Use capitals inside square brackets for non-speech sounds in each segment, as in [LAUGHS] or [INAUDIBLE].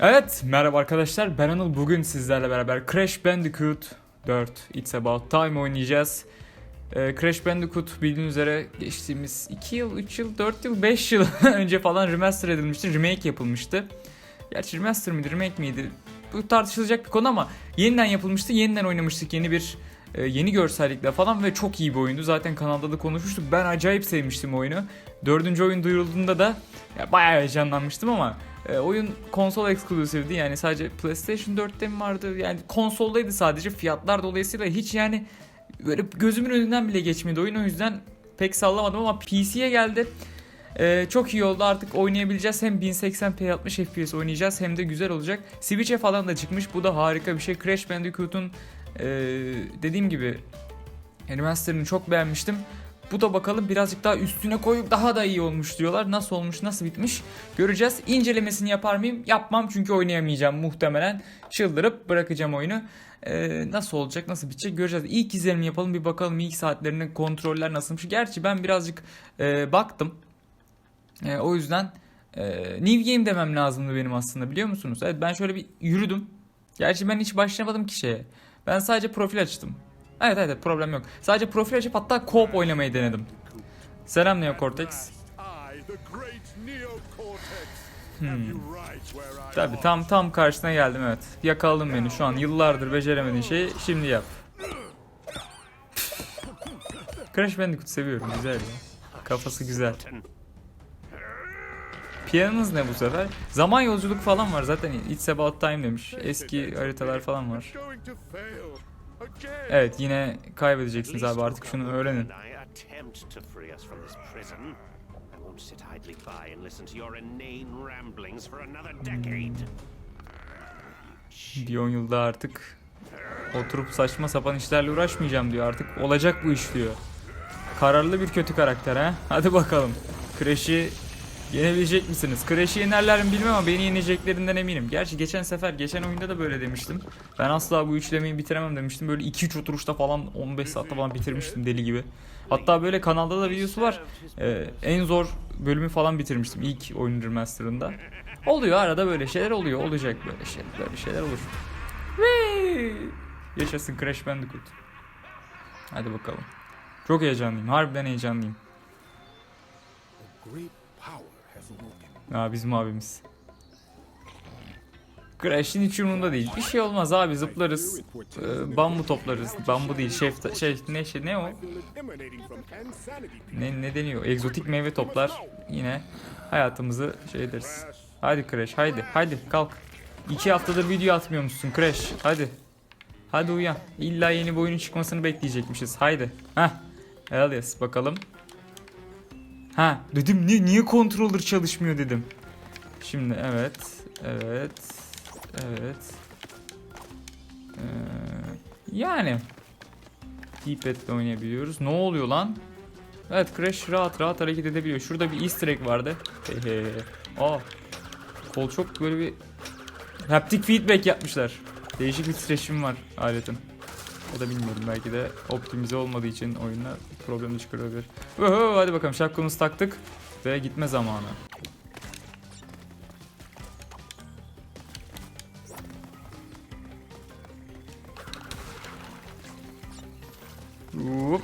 Evet, merhaba arkadaşlar. Ben Anıl. Bugün sizlerle beraber Crash Bandicoot 4 It's About Time oynayacağız. Ee, Crash Bandicoot bildiğiniz üzere geçtiğimiz 2 yıl, 3 yıl, 4 yıl, 5 yıl [LAUGHS] önce falan remaster edilmişti. Remake yapılmıştı. Gerçi remaster miydi, remake miydi? Bu tartışılacak bir konu ama yeniden yapılmıştı. Yeniden oynamıştık yeni bir e, yeni görsellikle falan ve çok iyi bir oyundu. Zaten kanalda da konuşmuştuk. Ben acayip sevmiştim oyunu. Dördüncü oyun duyurulduğunda da ya, bayağı heyecanlanmıştım ama e, oyun konsol eksklusivdi yani sadece PlayStation 4'te mi vardı yani konsoldaydı sadece fiyatlar dolayısıyla hiç yani böyle gözümün önünden bile geçmedi oyun o yüzden pek sallamadım ama PC'ye geldi. E, çok iyi oldu artık oynayabileceğiz hem 1080p 60 FPS oynayacağız hem de güzel olacak. Switch'e falan da çıkmış bu da harika bir şey. Crash Bandicoot'un e, dediğim gibi remaster'ını çok beğenmiştim. Bu da bakalım birazcık daha üstüne koyup daha da iyi olmuş diyorlar. Nasıl olmuş, nasıl bitmiş göreceğiz. İncelemesini yapar mıyım? Yapmam çünkü oynayamayacağım muhtemelen. Çıldırıp bırakacağım oyunu. Ee, nasıl olacak, nasıl bitecek göreceğiz. İlk izlenimi yapalım bir bakalım ilk saatlerinin kontroller nasılmış. Gerçi ben birazcık e, baktım. E, o yüzden e, New Game demem lazımdı benim aslında biliyor musunuz? Evet ben şöyle bir yürüdüm. Gerçi ben hiç başlamadım ki şeye. Ben sadece profil açtım. Evet evet problem yok. Sadece profil açıp hatta co-op oynamayı denedim. Selam Neocortex, Hmm. Tabi tam tam karşına geldim evet. Yakaladın beni şu an yıllardır beceremediğin şeyi şimdi yap. Crash Bandicoot seviyorum güzel ya. Kafası güzel. Piyanınız ne bu sefer? Zaman yolculuk falan var zaten It's About Time demiş. Eski haritalar falan var. Evet yine kaybedeceksiniz abi artık şunu öğrenin. 10 yılda artık oturup saçma sapan işlerle uğraşmayacağım diyor. Artık olacak bu iş diyor. Kararlı bir kötü karakter ha. Hadi bakalım. Crash'i yenebilecek misiniz? Crash'i yenerler mi bilmem ama beni yeneceklerinden eminim. Gerçi geçen sefer, geçen oyunda da böyle demiştim. Ben asla bu üçlemeyi bitiremem demiştim. Böyle 2-3 oturuşta falan 15 saatte falan bitirmiştim deli gibi. Hatta böyle kanalda da videosu var. Ee, en zor bölümü falan bitirmiştim ilk oyun remaster'ında. Oluyor arada böyle şeyler oluyor. Olacak böyle şeyler. Böyle şeyler olur. Whee! Yaşasın Crash Bandicoot. Hadi bakalım. Çok heyecanlıyım. Harbiden heyecanlıyım. Aa bizim abimiz. Crash'in hiç umurunda değil. Bir şey olmaz abi zıplarız. Ee, bambu toplarız. Bambu değil şefta şey ne şey ne o? Ne ne deniyor? Egzotik meyve toplar. Yine hayatımızı şey ederiz. Hadi Crash haydi haydi kalk. İki haftadır video atmıyormuşsun Crash. Hadi. Hadi uyan. İlla yeni bir çıkmasını bekleyecekmişiz. Haydi. Heh. Yes. Bakalım. Ha dedim ni niye controller çalışmıyor dedim. Şimdi evet. Evet. Evet. Ee, yani. D-pad'le oynayabiliyoruz. Ne oluyor lan? Evet Crash rahat rahat hareket edebiliyor. Şurada bir easter egg vardı. Hehe. Aa. Kol çok böyle bir haptic feedback yapmışlar. Değişik bir titreşim var aletin. Ya da bilmiyorum belki de optimize olmadığı için oyunla problem çıkarabilir. Oho, hadi bakalım şapkamızı taktık ve gitme zamanı. Hop.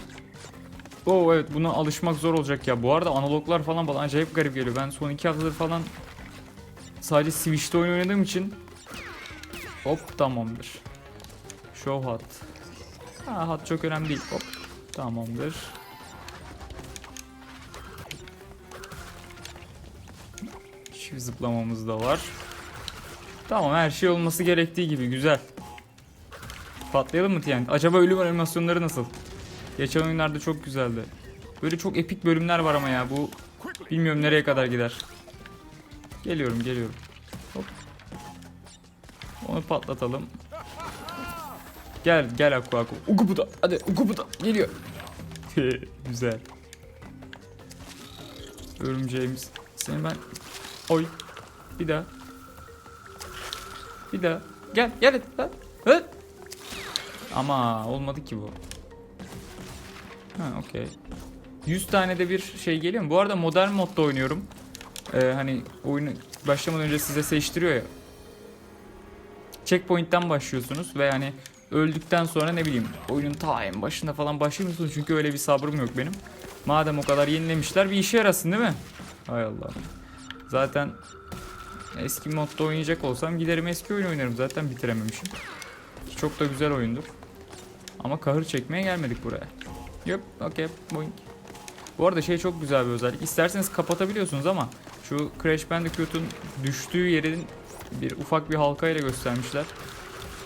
Oo evet buna alışmak zor olacak ya. Bu arada analoglar falan bana acayip garip geliyor. Ben son iki haftadır falan sadece Switch'te oyun oynadığım için hop tamamdır. Show hat. Ha hat çok önemli değil. Hop tamamdır. Çift zıplamamız da var. Tamam her şey olması gerektiği gibi güzel. Patlayalım mı TNT? Acaba ölüm animasyonları nasıl? Geçen oyunlarda çok güzeldi. Böyle çok epik bölümler var ama ya bu bilmiyorum nereye kadar gider. Geliyorum geliyorum. Hop. Onu patlatalım. Gel gel Aku Aku. Ugubuda hadi Ugubuda geliyor. [LAUGHS] Güzel. Örümceğimiz. Seni ben... Oy. Bir daha. Bir daha. Gel gel hadi. Hadi. Ama olmadı ki bu. Ha okey. 100 tane de bir şey geliyor mu? Bu arada modern modda oynuyorum. Ee, hani oyunu başlamadan önce size seçtiriyor ya. checkpoint'ten başlıyorsunuz ve yani öldükten sonra ne bileyim oyunun ta en başında falan başlamıyorsunuz çünkü öyle bir sabrım yok benim. Madem o kadar yenilemişler bir işe yarasın değil mi? Hay Allah. Zaten eski modda oynayacak olsam giderim eski oyun oynarım zaten bitirememişim. Çok da güzel oyundur. Ama kahır çekmeye gelmedik buraya. Yep, okey, boink. Bu arada şey çok güzel bir özellik. İsterseniz kapatabiliyorsunuz ama şu Crash Bandicoot'un düştüğü yerin bir ufak bir halkayla göstermişler.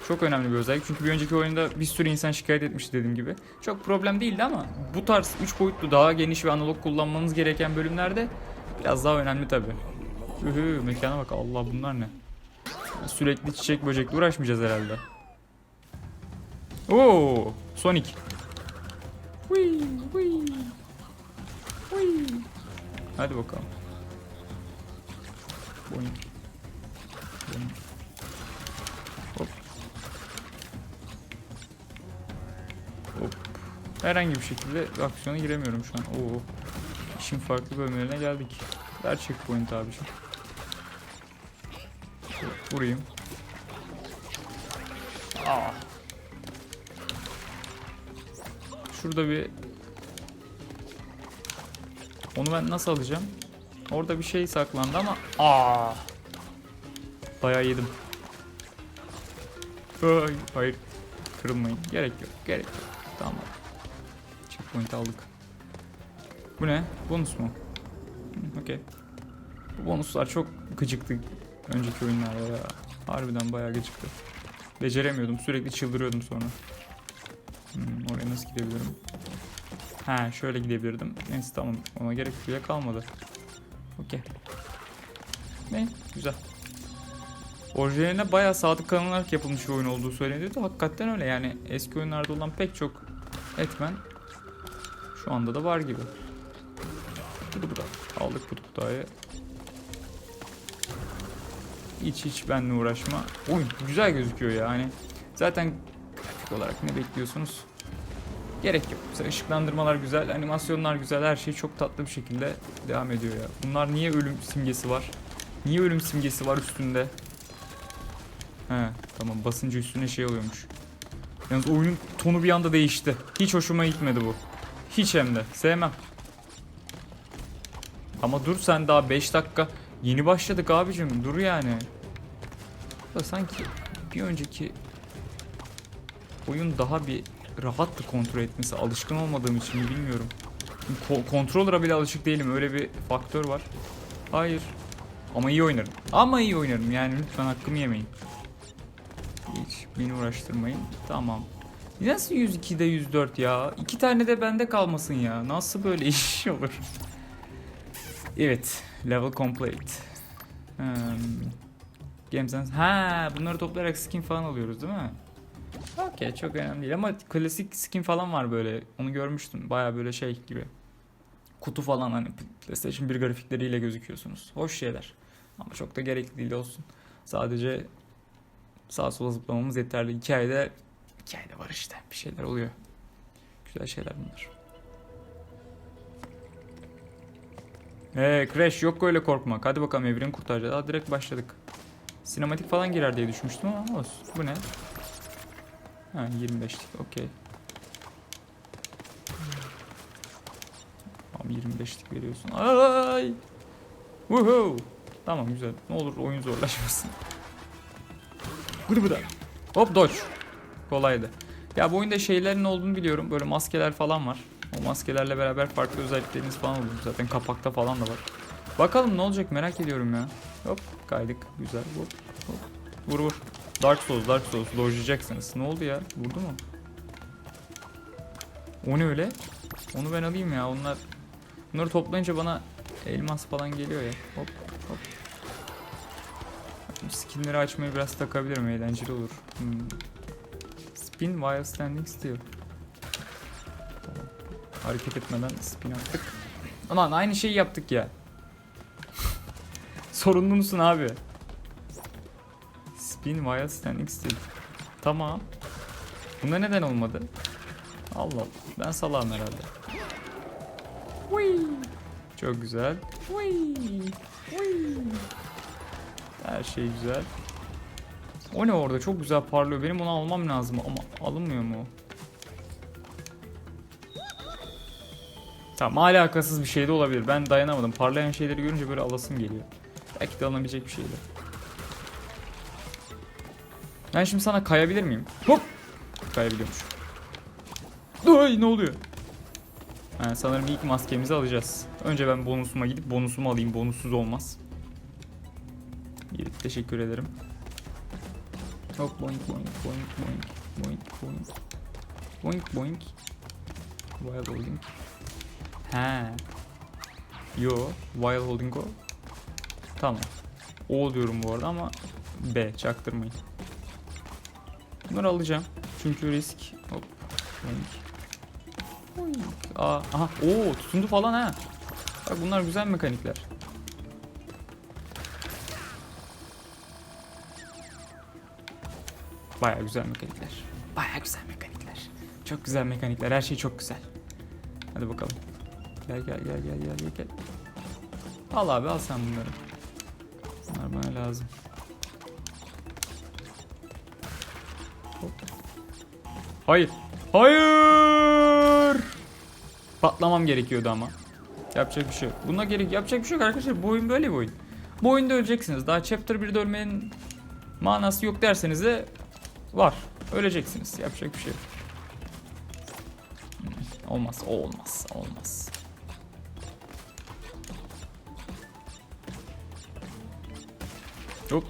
Çok önemli bir özellik. Çünkü bir önceki oyunda bir sürü insan şikayet etmişti dediğim gibi. Çok problem değildi ama bu tarz 3 boyutlu daha geniş ve analog kullanmanız gereken bölümlerde biraz daha önemli tabi. Ühü mekana bak Allah bunlar ne? Sürekli çiçek böcekle uğraşmayacağız herhalde. Oo, Sonic. Whee, whee. Whee. Hadi bakalım. Boing. Boing. Herhangi bir şekilde aksiyona giremiyorum şu an. Oo. İşin farklı bölümlerine geldik. Ver checkpoint abiciğim. Hop, Vurayım. Aa. Şurada bir onu ben nasıl alacağım? Orada bir şey saklandı ama aa. Bayağı yedim. Ay, hayır. Kırılmayın. Gerek yok. Gerek yok. Checkpoint aldık. Bu ne? Bonus mu? Okey. Bu bonuslar çok gıcıktı önceki oyunlarda ya. Harbiden bayağı gıcıktı. Beceremiyordum. Sürekli çıldırıyordum sonra. Hmm, oraya nasıl gidebilirim? Ha şöyle gidebilirdim. Neyse tamam ona gerek bile kalmadı. Okey. Ne? Güzel. Orijinaline bayağı sadık kalınarak yapılmış bir oyun olduğu söyleniyordu. Hakikaten öyle yani eski oyunlarda olan pek çok etmen şu anda da var gibi. Budu. Aldık budu budayı. Hiç hiç benimle uğraşma. Oyun güzel gözüküyor yani. Zaten grafik olarak ne bekliyorsunuz? Gerek yok. Mesela ışıklandırmalar güzel, animasyonlar güzel, her şey çok tatlı bir şekilde devam ediyor ya. Bunlar niye ölüm simgesi var? Niye ölüm simgesi var üstünde? He tamam basınca üstüne şey oluyormuş. Yalnız oyunun tonu bir anda değişti. Hiç hoşuma gitmedi bu. Hiç hem de. Sevmem. Ama dur sen daha 5 dakika. Yeni başladık abicim. Dur yani. Da sanki bir önceki oyun daha bir rahattı kontrol etmesi. Alışkın olmadığım için mi bilmiyorum. Ko- controller'a bile alışık değilim. Öyle bir faktör var. Hayır. Ama iyi oynarım. Ama iyi oynarım yani lütfen hakkımı yemeyin. Hiç beni uğraştırmayın. Tamam. Nasıl 102'de 104 ya? İki tane de bende kalmasın ya. Nasıl böyle [LAUGHS] iş olur? Evet. Level complete. Hmm. Game Sense. Ha, bunları toplayarak skin falan alıyoruz değil mi? Okey çok önemli değil ama klasik skin falan var böyle. Onu görmüştüm. Baya böyle şey gibi. Kutu falan hani PlayStation 1 grafikleriyle gözüküyorsunuz. Hoş şeyler. Ama çok da gerekli değil olsun. Sadece sağa sola zıplamamız yeterli. Hikayede hikayede var işte. Bir şeyler oluyor. Güzel şeyler bunlar. Hey Crash yok öyle korkmak. Hadi bakalım evreni kurtaracağız. Aa, direkt başladık. Sinematik falan girer diye düşünmüştüm ama olsun. Bu ne? Ha 25'lik okey. Tamam 25'lik veriyorsun. Ay! Woohoo! Tamam güzel. Ne olur oyun zorlaşmasın. Gıdı Hop dodge. Kolaydı. Ya bu oyunda şeylerin olduğunu biliyorum. Böyle maskeler falan var. O maskelerle beraber farklı özellikleriniz falan oluyor. Zaten kapakta falan da var. Bakalım ne olacak merak ediyorum ya. Hop kaydık. Güzel. Hop, hop. Vur vur. Dark Souls, Dark Souls. Dojlayacaksınız. Ne oldu ya? Vurdu mu? O ne öyle? Onu ben alayım ya. Onlar Bunları toplayınca bana elmas falan geliyor ya. Hop hop. Skinleri açmayı biraz takabilirim. Eğlenceli olur. Hmm. Spin while standing still. Tamam. Hareket etmeden spin attık. Aman aynı şeyi yaptık ya. [LAUGHS] Sorunlu musun abi? Spin while standing still. Tamam. Bunda neden olmadı? Allah Allah. Ben salağım herhalde. Whee! Çok güzel. Whee! Whee! Her şey güzel. O ne orada? Çok güzel parlıyor. Benim onu almam lazım ama alınmıyor mu? Tamam alakasız bir şey de olabilir. Ben dayanamadım. Parlayan şeyleri görünce böyle alasım geliyor. Belki de alınabilecek bir şeydi. Ben şimdi sana kayabilir miyim? Hop! Kayabiliyormuş. Ay ne oluyor? Ha, sanırım ilk maskemizi alacağız. Önce ben bonusuma gidip bonusumu alayım. Bonussuz olmaz. Teşekkür ederim. Hop boink boink boink boink boink boink. Boink boink. While holding. He. Yo while holding o. Tamam. O diyorum bu arada ama B çaktırmayın. Bunları alacağım. Çünkü risk. Hop boink. Boink. Aa, aha Oo tutundu falan ha. Bak bunlar güzel mekanikler Baya güzel mekanikler. Baya güzel mekanikler. Çok güzel mekanikler. Her şey çok güzel. Hadi bakalım. Gel gel gel gel gel gel. Al abi al sen bunları. Bunlar bana lazım. Hop. Hayır. Hayır. Patlamam gerekiyordu ama. Yapacak bir şey yok. Buna gerek yapacak bir şey yok arkadaşlar. Bu oyun böyle bir oyun. Bu oyunda öleceksiniz. Daha chapter 1'de ölmenin manası yok derseniz de Var. Öleceksiniz. Yapacak bir şey yok. Hmm, Olmaz. O olmaz. Olmaz. Hop.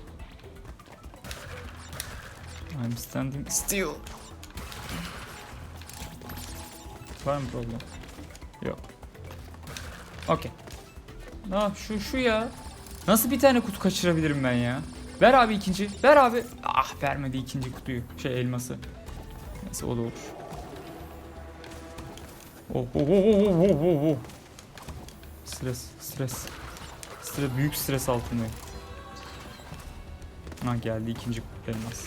I'm standing still. Var mı problem? Yok. Okey. Ah şu şu ya. Nasıl bir tane kutu kaçırabilirim ben ya? Ver abi ikinci. Ver abi. Ah vermedi ikinci kutuyu. Şey elması. Neyse o da olur. Oh oh oh oh oh oh oh. Stres, stres. Stres, büyük stres altındayım. Ha geldi ikinci elmas.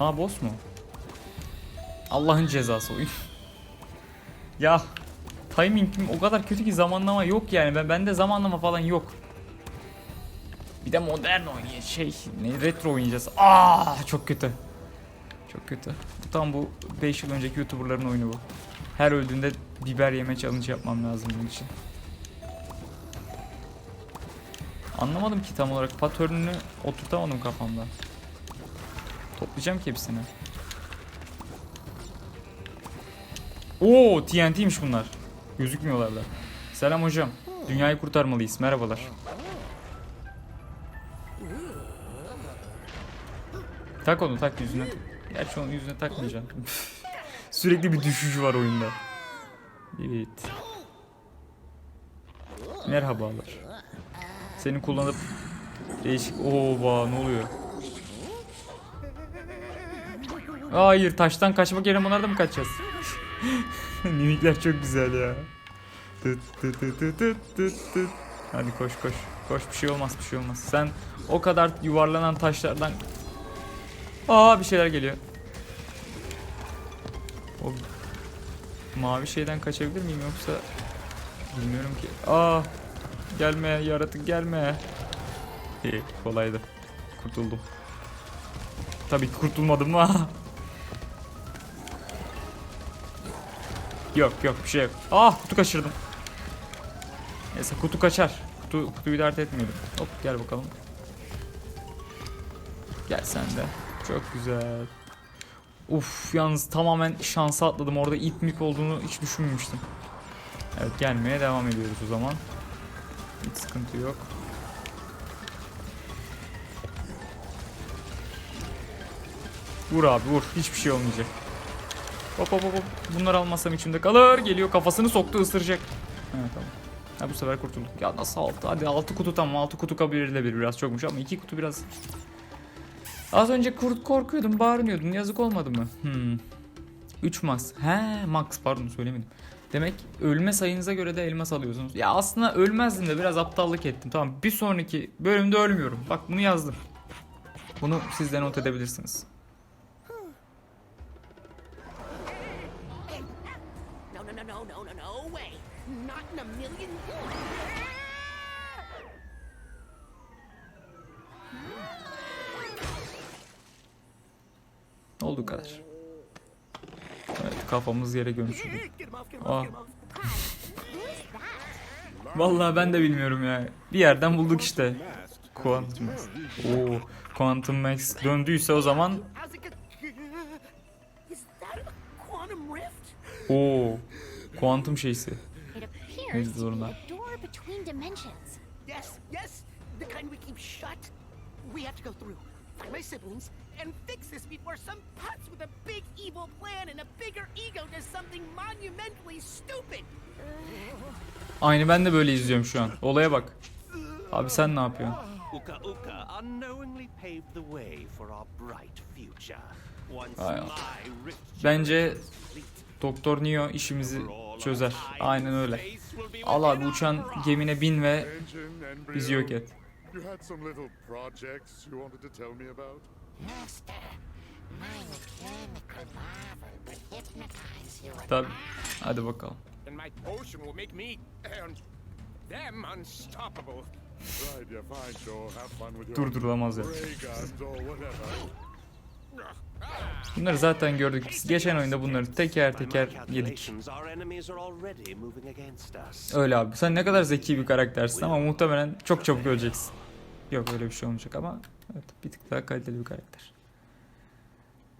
Aa boss mu? Allah'ın cezası oyun. ya timingim o kadar kötü ki zamanlama yok yani. Ben bende zamanlama falan yok. De modern oynayacağız. Şey, ne retro oynayacağız. Aa çok kötü. Çok kötü. Tam bu 5 yıl önceki YouTuber'ların oyunu bu. Her öldüğünde biber yeme challenge yapmam lazım bunun için. Anlamadım ki tam olarak paternünü oturtamadım kafamda. Toplayacağım ki hepsini. Oo TNT'ymiş bunlar. Gözükmüyorlar da. Selam hocam. Dünyayı kurtarmalıyız. Merhabalar. Tak onu tak yüzüne. Gerçi onu yüzüne takmayacağım. [LAUGHS] Sürekli bir düşüş var oyunda. Evet. Merhabalar. Seni kullanıp değişik... Oba ne oluyor? Hayır taştan kaçmak yerine bunlardan mı kaçacağız? [LAUGHS] Mimikler çok güzel ya. Tıt tıt tıt tıt tıt tıt. Hadi koş koş. Koş bir şey olmaz bir şey olmaz. Sen o kadar yuvarlanan taşlardan Aa bir şeyler geliyor. O mavi şeyden kaçabilir miyim yoksa bilmiyorum ki. Aa gelme yaratık gelme. İyi kolaydı. Kurtuldum. Tabii ki kurtulmadım ama. yok yok bir şey yok. Ah kutu kaçırdım. Neyse kutu kaçar. Kutu, kutuyu dert etmeyelim. Hop gel bakalım. Gel sen de. Çok güzel. Uf yalnız tamamen şansa atladım. Orada ip mip olduğunu hiç düşünmemiştim. Evet gelmeye devam ediyoruz o zaman. Hiç sıkıntı yok. Vur abi vur. Hiçbir şey olmayacak. Hop hop hop. Bunları almazsam içimde kalır. Geliyor kafasını soktu ısıracak. Evet tamam. Ha bu sefer kurtulduk. Ya nasıl altı? Hadi altı kutu tamam. Altı kutu kabul edilebilir. Biraz çokmuş ama iki kutu biraz Az önce kurt korkuyordum, bağırıyordum. Yazık olmadı mı? Hmm. 3 max. He, max pardon söylemedim. Demek ölme sayınıza göre de elmas alıyorsunuz. Ya aslında ölmezdim de biraz aptallık ettim. Tamam bir sonraki bölümde ölmüyorum. Bak bunu yazdım. Bunu siz de not edebilirsiniz. Olduğu kadar. Evet kafamız yere him Aa. Vallahi ben de bilmiyorum ya. Bir yerden bulduk işte. Quantum Max. Oo, Quantum Max döndüyse o zaman How's it go? Is that a quantum rift? o Quantum şeysi. Be zorunda. We have to go through. Find my siblings and fix this before some putz with a big evil plan and a bigger ego does something monumentally stupid. Aynı ben de böyle izliyorum şu an. Olaya bak. Abi sen ne yapıyorsun? Uka Uka unknowingly paved the way for our bright future. Once Ay. my rift Bence Doktor Neo işimizi çözer. Aynen öyle. Al abi uçan gemine bin ve bizi yok et. You had some little projects you wanted to tell me about? Tabi. Hadi bakalım. And my potion will make me and them unstoppable. Right, yeah, fine, sure. Have fun with your Durdurulamaz ya. ray guns or whatever. Bunları zaten gördük. Biz geçen oyunda bunları teker teker yedik. calculations, our enemies are already moving against us. Öyle abi. Sen ne kadar zeki bir karaktersin ama muhtemelen çok çabuk öleceksin. Yok öyle bir şey olmayacak ama evet bir tık daha kaliteli bir karakter.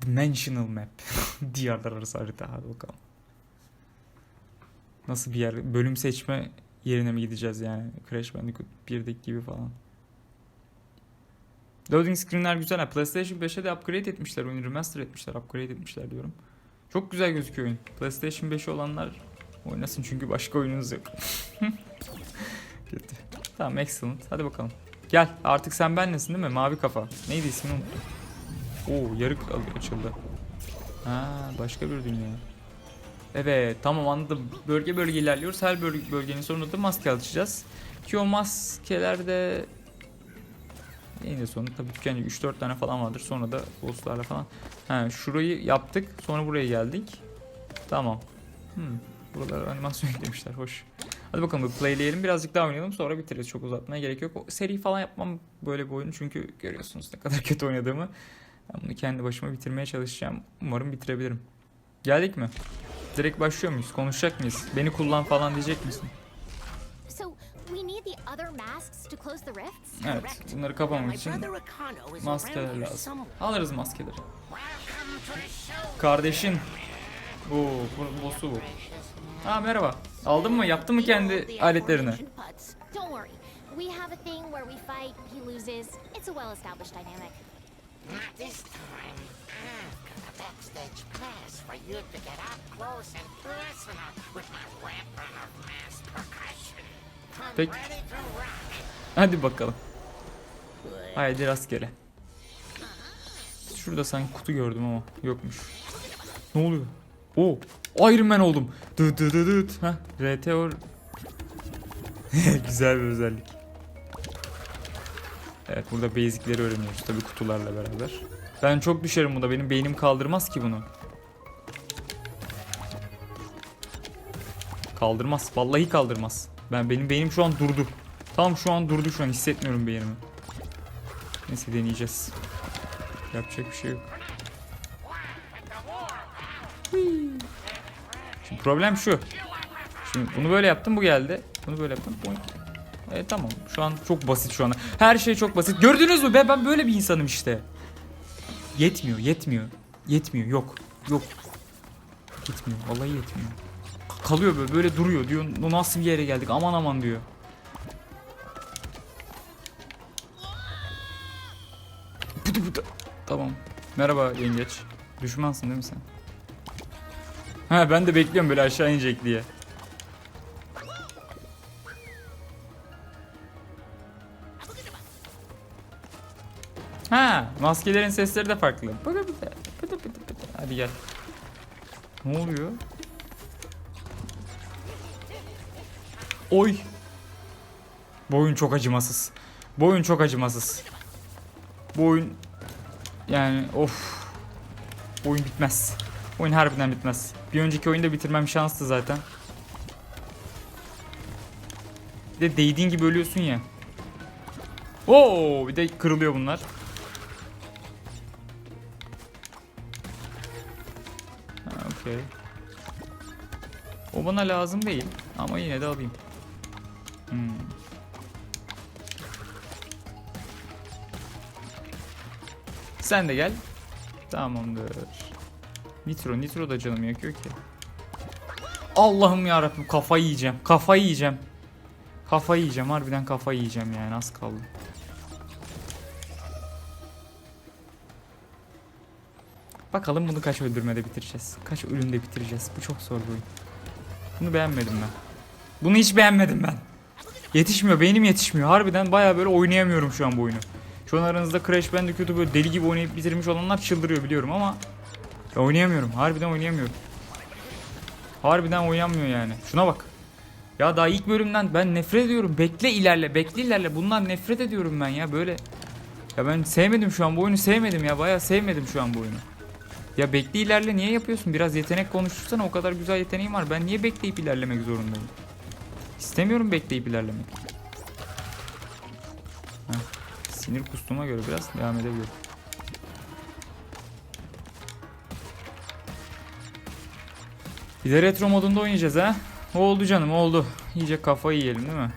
Dimensional Map. [LAUGHS] Diyarlar arası harita. Hadi bakalım. Nasıl bir yer? Bölüm seçme yerine mi gideceğiz yani? Crash Bandicoot 1'deki gibi falan. Loading screenler güzel. PlayStation 5'e de upgrade etmişler. Oyunu remaster etmişler. Upgrade etmişler diyorum. Çok güzel gözüküyor oyun. PlayStation 5'i olanlar oynasın çünkü başka oyununuz yok. [LAUGHS] Tamam excellent. Hadi bakalım. Gel artık sen benlesin değil mi? Mavi kafa. Neydi ismi unuttum. Oo yarık açıldı. Ha başka bir dünya. Evet tamam anladım. Bölge bölge ilerliyoruz. Her bölge, bölgenin sonunda da maske açacağız. Ki o maskelerde en sonunda tabii ki yani 3-4 tane falan vardır. Sonra da bosslarla falan. Ha şurayı yaptık. Sonra buraya geldik. Tamam. Hmm. Buralara animasyon [LAUGHS] eklemişler. Hoş. Hadi bakalım bir playleyelim. Birazcık daha oynayalım. Sonra bitiririz. Çok uzatmaya gerek yok. O seri falan yapmam böyle bir oyunu. Çünkü görüyorsunuz ne kadar [LAUGHS] kötü oynadığımı. Ben bunu kendi başıma bitirmeye çalışacağım. Umarım bitirebilirim. Geldik mi? Direkt başlıyor muyuz? Konuşacak mıyız? Beni kullan falan diyecek misin? Evet. Bunları kapamak için maskeler lazım. Alırız maskeleri. Kardeşin. Oo, bu boss'u bu. Ha merhaba. Aldın mı? Yaptın mı kendi aletlerini? We have a thing where we fight, he loses. It's a well-established dynamic. not this time. I've got a backstage pass for you to get up close and personal with my weapon of mass percussion. I'm Peki. ready to rock. Hadi bakalım. Haydi rastgele. Şurada sanki kutu gördüm ama yokmuş. Ne oluyor? Oo, Iron Man oldum. Dı dı dı dıt. Ha, RT or [LAUGHS] Güzel bir özellik. Evet burada basic'leri öğreniyoruz tabii kutularla beraber. Ben çok düşerim bunda. Benim beynim kaldırmaz ki bunu. Kaldırmaz. Vallahi kaldırmaz. Ben benim beynim şu an durdu. Tam şu an durdu şu an hissetmiyorum beynimi. Neyse deneyeceğiz. Yapacak bir şey yok. Problem şu. Şimdi bunu böyle yaptım bu geldi. Bunu böyle yaptım. E tamam. Şu an çok basit şu anda. Her şey çok basit. Gördünüz mü be ben böyle bir insanım işte. Yetmiyor, yetmiyor. Yetmiyor. Yok. Yok. Gitmiyor. Vallahi yetmiyor. Kalıyor böyle böyle duruyor diyor. "Bu Nasıl bir yere geldik? Aman aman diyor. Tamam. Merhaba yengeç. Düşmansın değil mi sen? Ha ben de bekliyorum böyle aşağı inecek diye. Ha, maskelerin sesleri de farklı. Hadi gel. Ne oluyor? Oy. Bu oyun çok acımasız. Bu oyun çok acımasız. Bu oyun yani of. Bu oyun bitmez. Bu oyun harbiden bitmez. Bir önceki oyunda bitirmem şanstı zaten. Bir de değdiğin gibi ölüyorsun ya. Oo, bir de kırılıyor bunlar. Okey. O bana lazım değil ama yine de alayım. Hmm. Sen de gel. Tamamdır. Nitro, Nitro da canımı yakıyor ki. Allah'ım ya Rabbim kafayı yiyeceğim. Kafayı yiyeceğim. Kafayı yiyeceğim. Harbiden kafayı yiyeceğim yani az kaldı. Bakalım bunu kaç öldürmede bitireceğiz. Kaç ölümde bitireceğiz. Bu çok zor bir oyun. Bunu beğenmedim ben. Bunu hiç beğenmedim ben. Yetişmiyor. Beynim yetişmiyor. Harbiden baya böyle oynayamıyorum şu an bu oyunu. Şu an aranızda Crash Bandicoot'u böyle deli gibi oynayıp bitirmiş olanlar çıldırıyor biliyorum ama ya oynayamıyorum. Harbiden oynayamıyorum. Harbiden oynanmıyor yani. Şuna bak. Ya daha ilk bölümden ben nefret ediyorum. Bekle ilerle, bekle ilerle. Bundan nefret ediyorum ben ya böyle. Ya ben sevmedim şu an bu oyunu sevmedim ya. Bayağı sevmedim şu an bu oyunu. Ya bekle ilerle niye yapıyorsun? Biraz yetenek konuştursana o kadar güzel yeteneğim var. Ben niye bekleyip ilerlemek zorundayım? İstemiyorum bekleyip ilerlemek. Heh. Sinir kustuğuma göre biraz devam edebilirim. Bir de retro modunda oynayacağız ha. Oldu canım oldu. İyice kafayı yiyelim değil mi?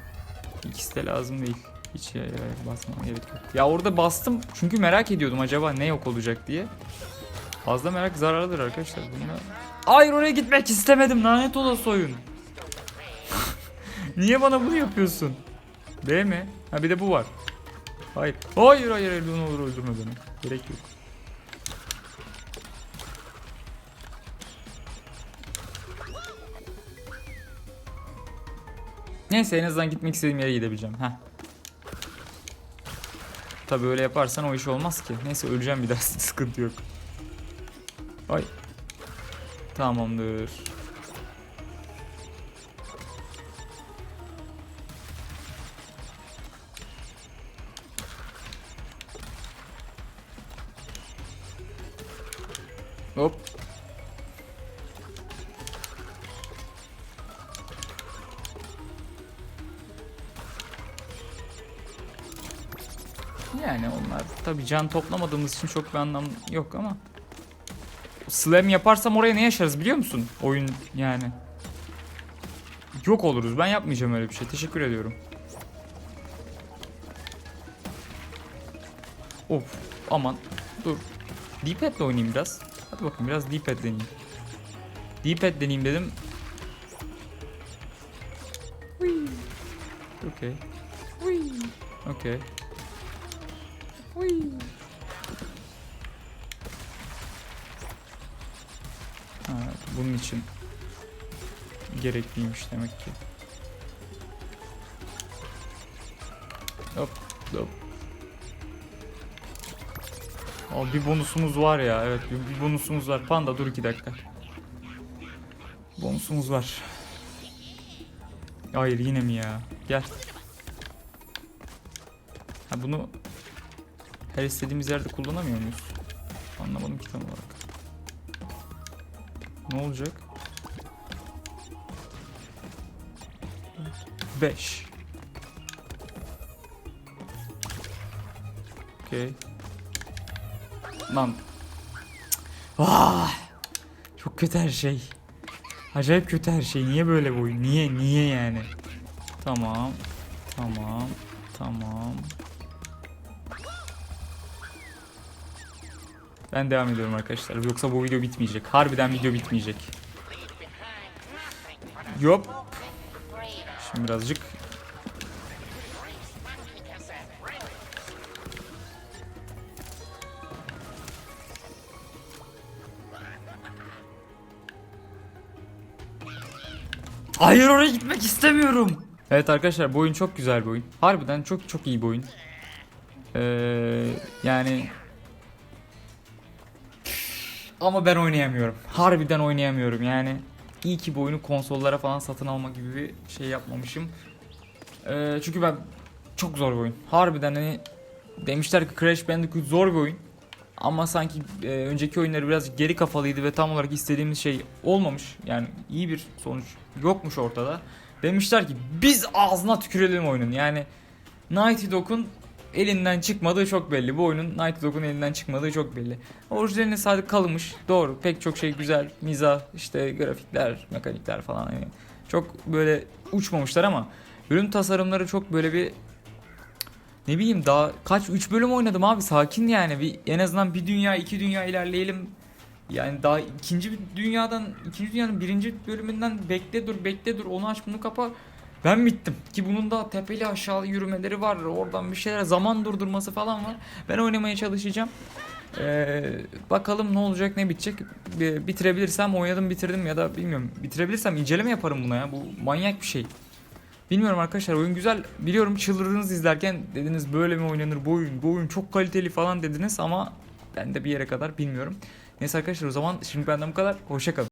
İkisi de lazım değil. Hiç ya, ya, basmama gerek yok. Ya orada bastım çünkü merak ediyordum acaba ne yok olacak diye. Fazla merak zararlıdır arkadaşlar. Bunlar... Hayır oraya gitmek istemedim lanet olası oyun. [LAUGHS] Niye bana bunu yapıyorsun? B mi? Ha bir de bu var. Hayır. Hayır hayır hayır ne olur öldürme beni. Gerek yok. Neyse en azından gitmek istediğim yere gidebileceğim. Heh. Tabi öyle yaparsan o iş olmaz ki. Neyse öleceğim bir daha [LAUGHS] sıkıntı yok. Ay. Tamamdır. Can toplamadığımız için çok bir anlam yok ama Slam yaparsam oraya ne yaşarız biliyor musun? Oyun yani. Yok oluruz. Ben yapmayacağım öyle bir şey. Teşekkür ediyorum. Of. Aman. Dur. D-pad'le oynayayım biraz. Hadi bakın biraz D-pad deneyeyim. D-pad deneyeyim dedim. Okay. Okay. Ha, bunun için gerekliymiş demek ki. Hop hop. Aa, bir bonusumuz var ya evet bir, bir bonusumuz var. Panda dur iki dakika. Bonusumuz var. Hayır yine mi ya? Gel. Ha bunu her istediğimiz yerde kullanamıyor muyuz? Anlamadım ki tam olarak. Ne olacak? 5 Okey. Lan. Ah! Çok kötü her şey. Acayip kötü her şey. Niye böyle bu? Niye? Niye yani? Tamam. Tamam. Tamam. Ben devam ediyorum arkadaşlar. Yoksa bu video bitmeyecek. Harbiden video bitmeyecek. Yop. Şimdi birazcık Hayır oraya gitmek istemiyorum. Evet arkadaşlar bu oyun çok güzel bir oyun. Harbiden çok çok iyi bir oyun. Ee, yani ama ben oynayamıyorum. Harbiden oynayamıyorum yani. İyi ki bu oyunu konsollara falan satın alma gibi bir şey yapmamışım. Ee, çünkü ben çok zor bir oyun. Harbiden hani demişler ki Crash Bandicoot zor bir oyun. Ama sanki e, önceki oyunları biraz geri kafalıydı ve tam olarak istediğimiz şey olmamış. Yani iyi bir sonuç yokmuş ortada. Demişler ki biz ağzına tükürelim oyunun. Yani Naughty Dog'un elinden çıkmadığı çok belli. Bu oyunun Night Dog'un elinden çıkmadığı çok belli. Orijinaline sadık kalmış. Doğru. Pek çok şey güzel. Mizah, işte grafikler, mekanikler falan. hani çok böyle uçmamışlar ama ürün tasarımları çok böyle bir ne bileyim daha kaç 3 bölüm oynadım abi sakin yani bir en azından bir dünya iki dünya ilerleyelim yani daha ikinci bir dünyadan ikinci dünyanın birinci bölümünden bekle dur bekle dur onu aç bunu kapa ben bittim ki bunun da tepeli aşağı yürümeleri var oradan bir şeyler zaman durdurması falan var ben oynamaya çalışacağım Ee, bakalım ne olacak ne bitecek Bi- bitirebilirsem oynadım bitirdim ya da bilmiyorum bitirebilirsem inceleme yaparım buna ya bu manyak bir şey Bilmiyorum arkadaşlar oyun güzel. Biliyorum çıldırdınız izlerken dediniz böyle mi oynanır bu oyun? Bu oyun çok kaliteli falan dediniz ama ben de bir yere kadar bilmiyorum. Neyse arkadaşlar o zaman şimdi benden bu kadar. Hoşça kalın.